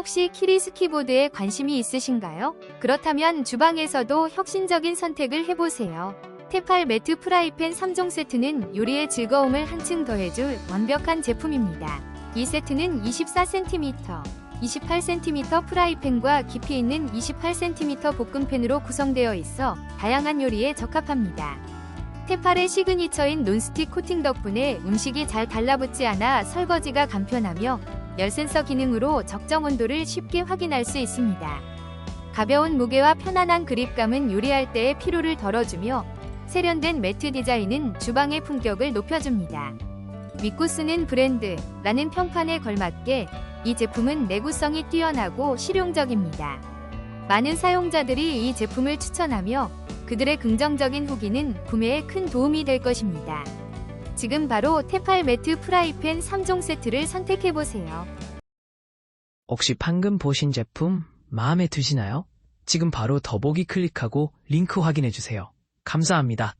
혹시 키리스 키보드에 관심이 있으신가요? 그렇다면 주방에서도 혁신적인 선택을 해보세요. 테팔 매트 프라이팬 3종 세트는 요리의 즐거움을 한층 더해줄 완벽한 제품입니다. 이 세트는 24cm, 28cm 프라이팬과 깊이 있는 28cm 볶음팬으로 구성되어 있어 다양한 요리에 적합합니다. 테팔의 시그니처인 논스틱 코팅 덕분에 음식이 잘 달라붙지 않아 설거지가 간편하며 열 센서 기능으로 적정 온도를 쉽게 확인할 수 있습니다. 가벼운 무게와 편안한 그립감은 요리할 때의 피로를 덜어주며 세련된 매트 디자인은 주방의 품격을 높여줍니다. 믿고 쓰는 브랜드라는 평판에 걸맞게 이 제품은 내구성이 뛰어나고 실용적입니다. 많은 사용자들이 이 제품을 추천하며 그들의 긍정적인 후기는 구매에 큰 도움이 될 것입니다. 지금 바로 테팔 매트 프라이팬 3종 세트를 선택해보세요. 혹시 방금 보신 제품 마음에 드시나요? 지금 바로 더보기 클릭하고 링크 확인해주세요. 감사합니다.